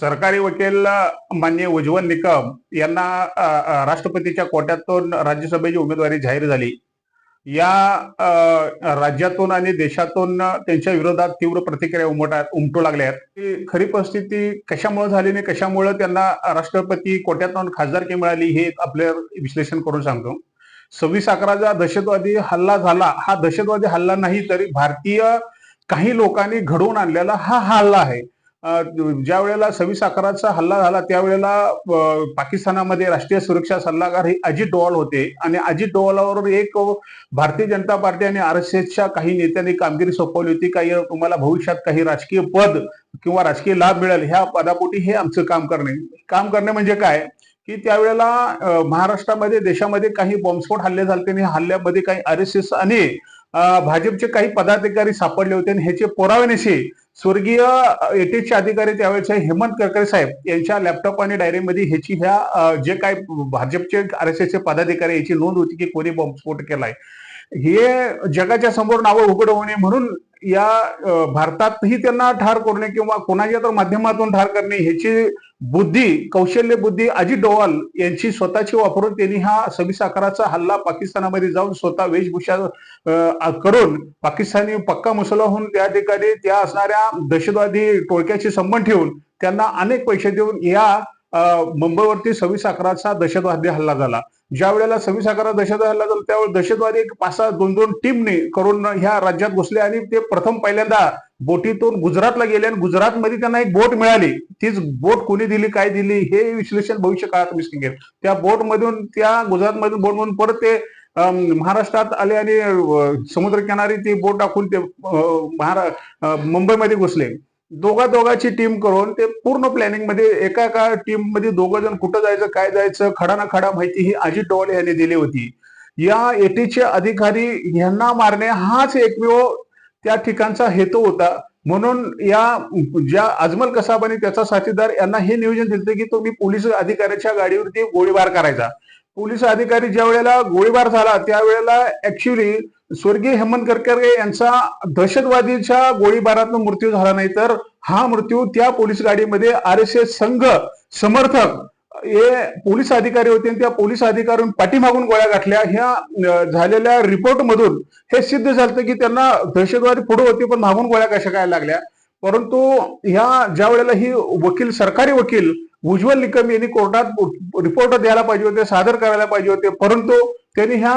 सरकारी वकील मान्य उज्ज्वल निकम यांना राष्ट्रपतीच्या कोट्यातून राज्यसभेची उमेदवारी जाहीर झाली. या राज्यातून आणि देशातून त्यांच्या विरोधात तीव्र प्रतिक्रिया उमटा उमटू लागल्या आहेत. खरी परिस्थिती कशामुळे झाली आणि कशामुळे त्यांना राष्ट्रपती कोट्यातून खासदारकी मिळाली हे आपल्या विश्लेषण करून सांगतो. सव्वीस अकराचा दहशतवादी हल्ला झाला. हा दहशतवादी हल्ला नाही तरी भारतीय काही लोकांनी घडवून आणलेला हा हल्ला आहे. ज्या वेळेला सव्वीस अकराचा हल्ला झाला त्यावेळेला पाकिस्तानामध्ये राष्ट्रीय सुरक्षा सल्लागार हे अजित डोवाल होते. आणि अजित डोवालावर एक भारतीय जनता पार्टी आणि आर एस एसच्या काही नेत्यांनी कामगिरी सोपवली होती. काही तुम्हाला भविष्यात काही राजकीय पद किंवा राजकीय लाभ मिळेल ह्या पदापोटी हे आमचं काम करणे. काम करणे म्हणजे काय? की त्यावेळेला महाराष्ट्रामध्ये देशामध्ये काही बॉम्बस्फोट हल्ले झाले आणि हल्ल्यामध्ये काही आर एस एस आणि भाजपचे काही पदाधिकारी सापडले होते आणि ह्याचे पुराव्यानिशी स्वर्गीय एटीचे अधिकारी त्यावेळेचे हेमंत करकरे साहेब यांच्या लॅपटॉप आणि डायरीमध्ये ह्याची ह्या जे काय भाजपचे आर एस एसचे पदाधिकारी याची नोंद होती की कोणी बॉम्बस्फोट केलाय. हे जगाच्या समोर नावं उघड होणे म्हणून या भारतातही त्यांना ठार करणे किंवा कोणाच्या तर माध्यमातून ठार करणे ह्याची बुद्धी कौशल्य बुद्धी अजित डोवाल यांची स्वतःची वापरून त्यांनी हा सव्वीस अकराचा हल्ला पाकिस्तानामध्ये जाऊन स्वतः वेशभूषा करून पाकिस्तानी पक्का मुसला होऊन त्या ठिकाणी त्या असणाऱ्या दहशतवादी टोळक्याशी संबंध ठेवून त्यांना अनेक पैसे देऊन या मुंबईवरती सव्वीस अकराचा दहशतवादी हल्ला झाला. ज्या वेळेला सव्वीस अकरा दहशतवाद हल्ला झाला त्यावेळेस दहशतवादी एक पाच सहा दोन दोन टीमने करून ह्या राज्यात घुसले आणि ते प्रथम पहिल्यांदा बोटीतून गुजरातला गेले आणि गुजरातमध्ये त्यांना एक बोट मिळाली. तीच बोट कोणी दिली काय दिली हे विश्लेषण भविष्य काळात मी सांगेन त्या बोटमधून त्या गुजरातमधून बोट मधून परत ते महाराष्ट्रात आले आणि समुद्रकिनारी ती बोट टाकून ते महारा मुंबईमध्ये घुसले. दोघा दोघाची टीम करून ते पूर्ण प्लॅनिंगमध्ये एका एका टीममध्ये दोघं जण कुठं जायचं काय जायचं खडा ना खडा माहिती ही अजित डोवाले यांनी दिली होती. या एटीचे अधिकारी यांना मारणे हाच एकमेव त्या ठिकाणचा हेतू होता. म्हणून या ज्या अजमल कसाब आणि त्याचा साथीदार यांना हे नियोजन दिलं की तुम्ही पोलीस अधिकाऱ्याच्या गाडीवरती गोळीबार करायचा. पोलीस अधिकारी ज्या वेळेला गोळीबार झाला त्यावेळेला ऍक्च्युली स्वर्गीय हेमंत करकरे यांचा दहशतवादीच्या गोळीबारातून मृत्यू झाला नाही तर हा मृत्यू त्या पोलीस गाडीमध्ये आर एस एस संघ समर्थक हे पोलीस अधिकारी होते आणि त्या पोलीस अधिकाऱ्यांनी पाठीमागून गोळ्या गाठल्या ह्या झालेल्या रिपोर्ट मधून हे सिद्ध झालं की त्यांना दहशतवादी पुढे होते पण मागून गोळ्या कशा काय लागल्या. परंतु ह्या ज्या वेळेला ही वकील सरकारी वकील उज्ज्वल निकम यांनी कोर्टात रिपोर्ट द्यायला पाहिजे होते सादर करायला पाहिजे होते. परंतु त्यांनी ह्या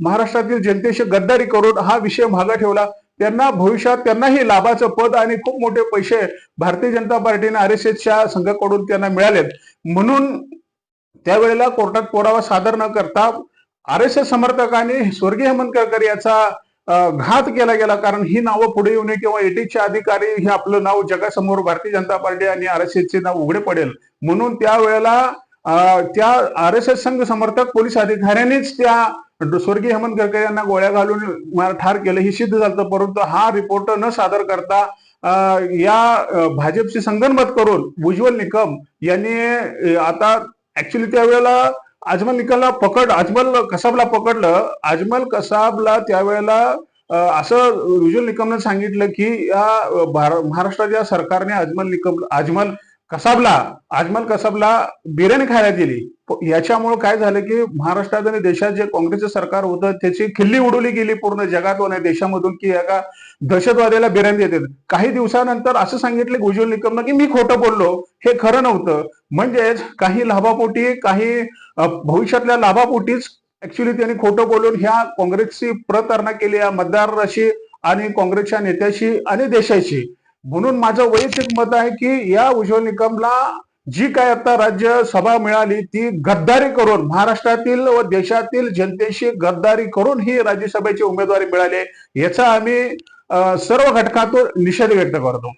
महाराष्ट्रातील जनतेशी गद्दारी करून हा विषय मागा ठेवला. त्यांना भविष्यात त्यांनाही लाभाचं पद आणि खूप मोठे पैसे भारतीय जनता पार्टीने आर एस एसच्या संघाकडून त्यांना मिळालेत. म्हणून त्यावेळेला कोर्टात पुरावा सादर न करता आर एस एस समर्थकांनी स्वर्गीय हेमंत करकर याचा घात केला गेला. कारण ही नावं पुढे येऊ नये किंवा एटीचे अधिकारी हे आपलं नाव जगासमोर भारतीय जनता पार्टी आणि आर एस एसचे नाव उघडे पडेल. म्हणून त्यावेळेला त्या आर एस एस संघ समर्थक पोलीस अधिकाऱ्यांनीच त्या स्वर्गीय हेमंत करकर यांना गोळ्या घालून ठार केलं. हे सिद्ध झालं परंतु हा रिपोर्ट न सादर करता या भाजपशी संगनमत करून उज्ज्वल निकम यांनी आता ऍक्च्युली त्यावेळेला अजमल निकलला पकड अजमल कसाबला पकडलं. अजमल कसाबला त्यावेळेला असं रुजुल निकमनं सांगितलं की या महाराष्ट्राच्या सरकारने अजमल निकम अजमल कसाबला अजमल कसाबला बिर्याणी खायला दिली याच्यामुळे काय झालं की महाराष्ट्रात आणि देशात जे काँग्रेसचं सरकार होतं त्याची खिल्ली उडवली गेली पूर्ण जगातून आणि देशामधून की एका दहशतवाद्याला बिर्याणी देतात. काही दिवसानंतर असं सांगितलं उज्ज्वल निकमनं की मी खोटं बोललो. हे खरं नव्हतं. म्हणजेच काही लाभापोटी काही भविष्यातल्या लाभापोटीच ऍक्च्युली त्यांनी खोटं बोलून ह्या काँग्रेसची प्रतारणा केली या मतदाराशी आणि काँग्रेसच्या नेत्याशी आणि देशाशी. म्हणून माझं वैयक्तिक मत आहे की या उज्ज्वल निकमला जी काय आता राज्यसभा मिळाली ती गद्दारी करून महाराष्ट्रातील व देशातील जनतेशी गद्दारी करून ही राज्यसभेची उमेदवारी मिळाली याचा आम्ही सर्व घटकातून निषेध व्यक्त करतो.